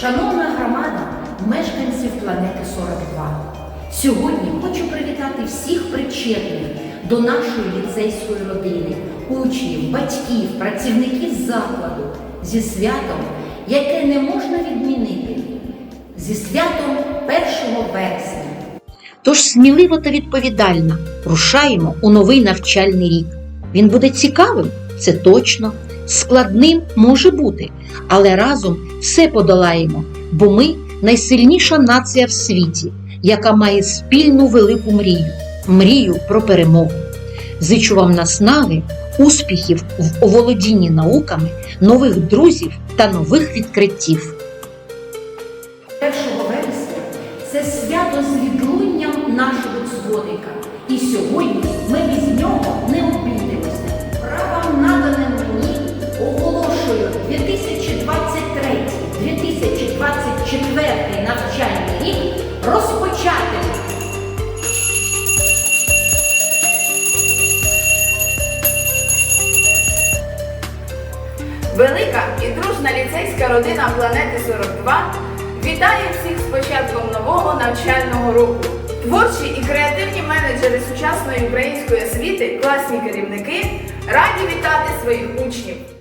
Шановна громада мешканців планети 42. Сьогодні хочу привітати всіх причетних до нашої ліцейської родини, учнів, батьків, працівників закладу зі святом, яке не можна відмінити, зі святом 1 вересня. Тож сміливо та відповідально рушаємо у новий навчальний рік. Він буде цікавим, це точно, складним може бути, але разом все подолаємо, бо ми найсильніша нація в світі, яка має спільну велику мрію мрію про перемогу. Зичу вам наснаги, успіхів в оволодінні науками, нових друзів та нових відкриттів. 1 вересня це свято з відлунням нашого дзвоника. І сьогодні ми без нього не 2023-2024 навчальний рік розпочати. Велика і дружна ліцейська родина планети 42 вітає всіх з початком нового навчального року. Творчі і креативні менеджери сучасної української освіти, класні керівники раді вітати своїх учнів.